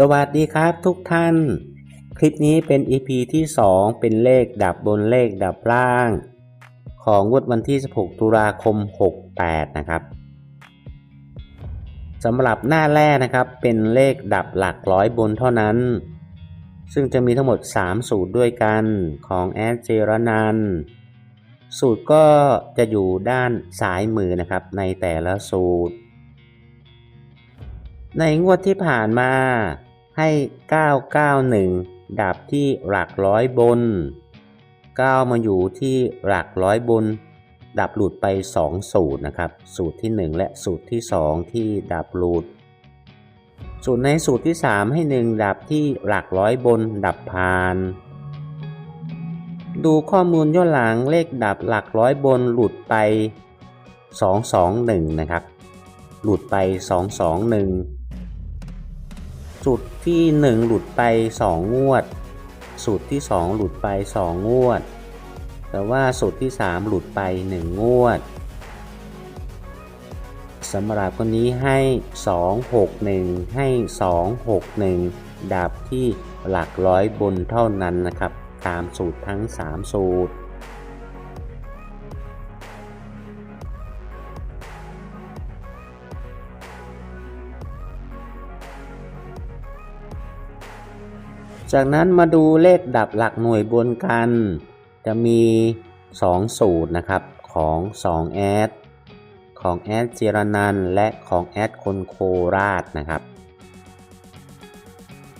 สวัสดีครับทุกท่าน คลิปนี้เป็น EP ที่ 2 เป็นเลขดับบนเลขดับล่าง ของงวดวันที่ 16 ตุลาคม 68 นะครับสำหรับหน้าแรกนะครับเป็นเลขดับหลักร้อยบนเท่านั้น ซึ่งจะมีทั้งหมด 3 สูตรด้วยกันของแอดเจรนันสูตรก็จะอยู่ด้านซ้ายมือนะครับในแต่ละสูตร ในงวดที่ผ่านมา ให้ 991 ดับที่หลักร้อยบน 9 มาอยู่ที่หลักร้อยบน ดับหลุดไป 2 สูตรนะครับ สูตรที่ 1 และสูตรที่ 2 ที่ดับหลุด สูตรในสูตรที่ 3 ให้ 1 ดับที่หลักร้อยบน ดับผ่านดูข้อมูลย้อนหลังเลขดับหลักร้อยบนหลุดไป 221 นะครับ หลุดไป 221 สูตรที่ 1 หลุดไป 2 งวด สูตรที่ 2 หลุดไป 2 งวด แต่ว่าสูตรที่ 3 หลุดไป 1 งวดสำหรับคนนี้ให้ 261 ให้ 261 ดับที่หลักร้อยบนเท่านั้นนะครับ ตามสูตรทั้ง 3 สูตร จากนั้นมาดูเลขดับหลักหน่วยบนกัน จะมี 2 สูตรนะครับของ2แอดของแอดเจรนันและของแอดคนโคราชนะครับ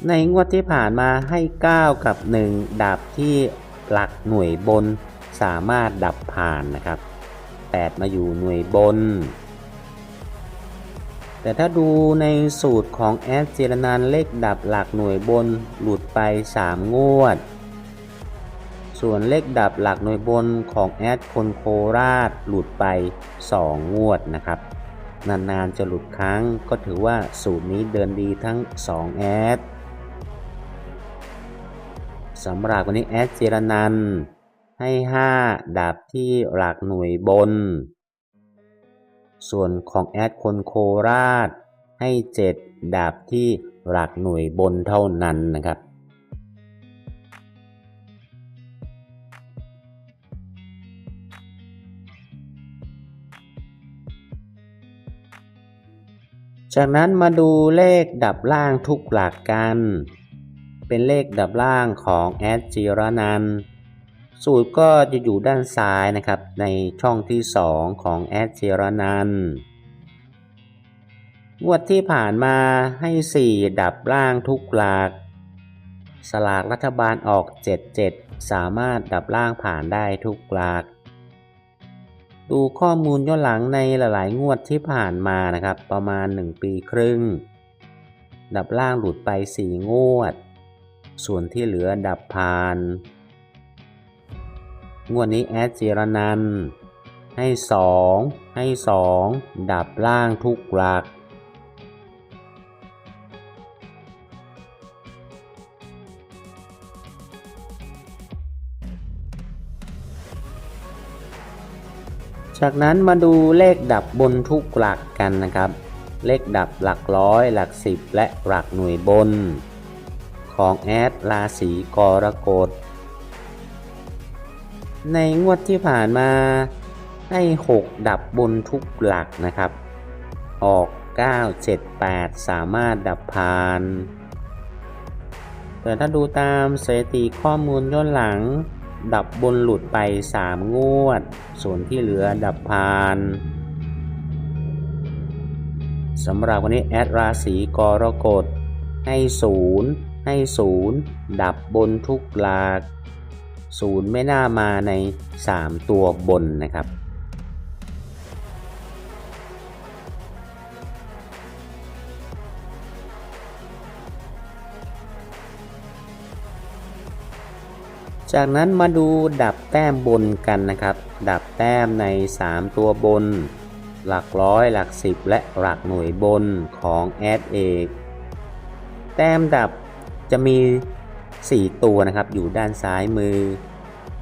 ในงวดที่ผ่านมาให้ 9 กับ 1 ดับที่หลักหน่วยบนสามารถดับผ่านนะครับ 8 มาอยู่หน่วยบน แต่ถ้าดูในสูตรของแอดเจรนันเลขดับหลักหน่วยบนหลุดไป 3 งวด ส่วนเลขดับหลักหน่วยบนของแอดคนโคราชหลุดไป 2 งวดนะครับ นานๆจะหลุดครั้งก็ถือว่าสูตรนี้เดินดีทั้ง 2 แอดสำหรับวันนี้แอดเจรนันให้ 5 ดับที่หลักหน่วยบน ส่วนของแอดคนโคราช ให้ 7ดับที่หลักหน่วยบนเท่านั้นนะครับจากนั้นมาดูเลขดับล่างทุกหลักกัน เป็นเลขดับล่างของแอดจิรนันท์ สูตรก็จะอยู่ด้านซ้ายนะครับ ในช่องที่ 2 ของแอดจิรนันงวดที่ผ่านมาให้ 4 ดับล่างทุกหลัก สลากรัฐบาลออก 77 สามารถดับล่างผ่านได้ทุกหลัก ดูข้อมูลย้อนหลังในหลายๆ งวดที่ผ่านมานะครับ ประมาณ 1 ปีครึ่ง ดับล่างหลุดไป 4 งวด ส่วนที่เหลือดับผ่าน งวดนี้แอดเจรนันให้ 2 ให้ 2 ดับล่างทุกหลัก จากนั้นมาดูเลขดับบนทุกหลักกันนะครับ เลขดับหลักร้อยหลักสิบและหลักหน่วยบน ของแอดราศีกรกฎ ในงวดที่ผ่านมาให้ 6 ดับบนทุกหลักนะครับ ออก 9 7 8 สามารถดับผ่านแต่ถ้าดูตามสถิติข้อมูลย้อนหลัง ดับบนหลุดไป 3 งวด ส่วนที่เหลือดับผ่านสำหรับวันนี้แอดราศีกรกฎให้ 0 ให้ 0 ดับบนทุกหลัก ศูนย์ไม่น่ามาใน 3 ตัวบนนะครับ จากนั้นมาดูดับแต้มบนกันนะครับ ดับแต้มใน 3 ตัวบน หลักร้อยหลักสิบและหลักหน่วยบนของแอดเอแต้มดับจะมี 4 ตัวนะครับอยู่ด้านซ้ายมือ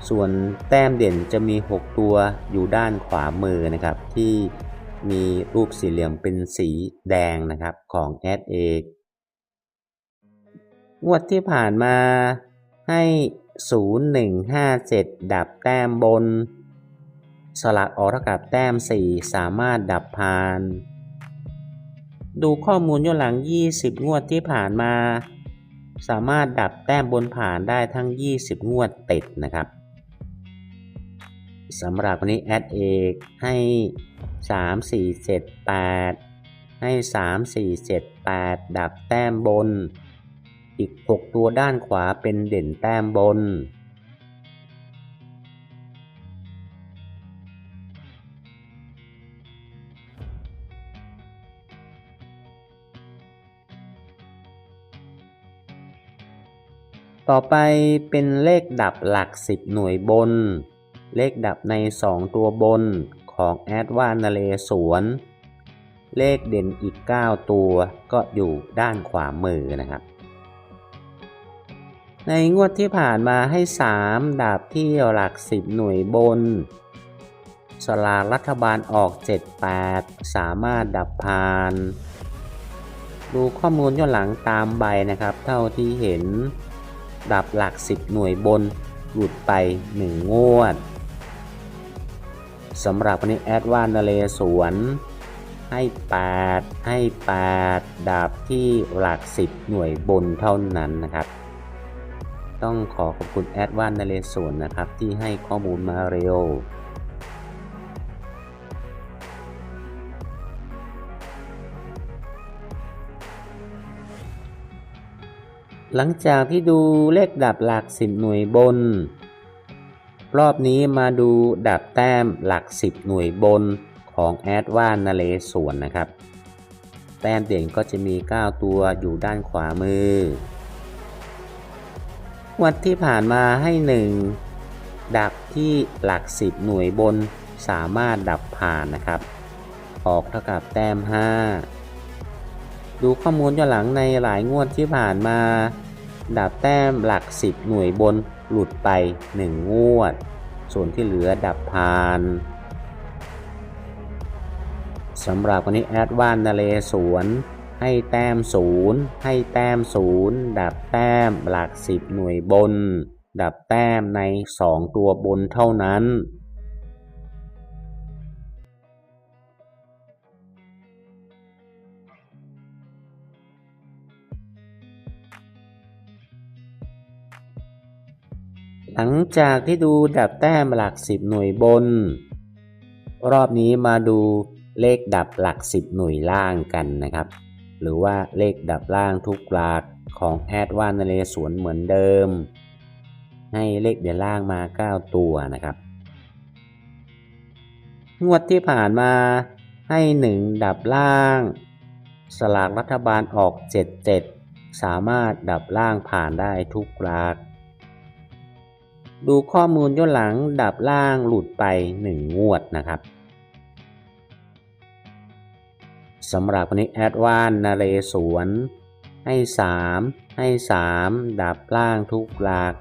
ส่วนแต้มเด่นจะมี 6 ตัวอยู่ด้านขวามือนะครับ ที่มีรูปสี่เหลี่ยมเป็นสีแดงนะครับของแอดเอกงวดที่ผ่านมาให้ 0157 ดับแต้มบน สลักออกเท่ากับแต้ม 4 สามารถดับผ่าน ดูข้อมูลย้อนหลัง 20 งวดที่ผ่านมา สามารถดับแต้มบนผ่านได้ทั้ง 20 งวดติดนะครับสำหรับวันนี้แอดเอกให้ 3 4 7 8 ให้ 3 4 7 8 ดับแต้มบน อีก 6 ตัวด้านขวาเป็นเด่นแต้มบน ต่อไปเป็นเลขดับหลัก 10 หน่วยบน เลขดับใน 2 ตัวบนของแอดวานนเลสวนเลขเด่นอีก 9 ตัวก็อยู่ด้านขวามือนะครับ ในงวดที่ผ่านมาให้ 3 ดับที่หลัก 10 หน่วยบน สลากรัฐบาลออก 78 สามารถดับผ่าน ดูข้อมูลย้อนหลังตามใบนะครับ เท่าที่เห็น ดับหลัก 10 หน่วยบน หลุดไป 1 งวดสำหรับวันนี้แอดวานนเลสวนให้ 8 ให้ 8ดาบที่หลัก 10 หน่วยบนเท่านั้นนะครับ ต้องขอขอบคุณแอดวานนเลสวนนะครับที่ให้ข้อมูลมาเร็ว หลังจากที่ดูเลขดับหลัก10หน่วยบน รอบนี้มาดูดับแต้มหลัก10หน่วยบนของแอดวานนาเลสวนนะครับ แต้มเด่นก็จะมี 9 ตัวอยู่ด้านขวามือ วัดที่ผ่านมาให้ 1 ดับที่หลัก 10 หน่วยบนสามารถดับผ่านนะครับ ออกเท่ากับแต้ม 5 ดูข้อมูลย้อนหลังในหลายงวดที่ผ่านมา ดับแต้มหลัก 10 หน่วยบนหลุดไป 1 งวด ส่วนที่เหลือดับผ่านสำหรับวันนี้แอดวานนาเลสวนให้แต้มศูนย์ให้แต้มศูนย์ดับแต้มหลัก 10 หน่วยบน ดับแต้มใน 2 ตัวบนเท่านั้น หลังจากที่ดูดับแต้มหลัก 10 หน่วยบน รอบนี้มาดูเลขดับหลัก 10 หน่วยล่างกันนะครับ หรือว่าเลขดับล่างทุกหลักของแอดวานนเลสวนเหมือนเดิม ให้เลขเดียล่างมา 9 ตัวนะครับ งวดที่ผ่านมาให้ 1 ดับล่าง สลากรัฐบาลออก 77 สามารถดับล่างผ่านได้ทุกหลัก ดูข้อมูลย้อนหลังดับล่างหลุดไป 1 งวดนะครับสำหรับวันนี้แอดวานนาเลสวนให้ 3 ให้ 3 ดับล่างทุกหลัก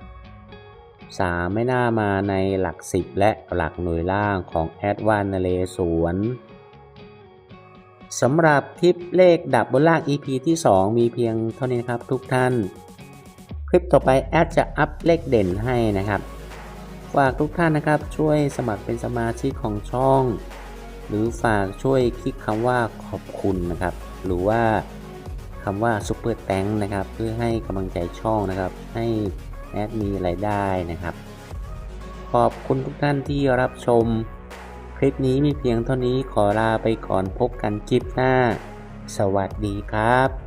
3 ไม่น่ามาในหลัก 10 และหลักหน่วยล่างของแอดวานนาเลสวนสำหรับคลิปเลขดับบนล่าง EP ที่ 2 มีเพียงเท่านี้นะครับทุกท่าน คลิปต่อไปแอดจะอัพเลขเด่นให้นะครับ ฝากทุกท่านนะครับช่วยสมัครเป็นสมาชิกของช่อง หรือฝากช่วยคลิกคำว่าขอบคุณนะครับ หรือว่าคำว่าซุปเปอร์แตงนะครับเพื่อให้กำลังใจช่องนะครับ ให้แอดมีรายได้นะครับ ขอบคุณทุกท่านที่รับชม คลิปนี้มีเพียงเท่านี้ขอลาไปก่อนพบกันคลิปหน้า สวัสดีครับ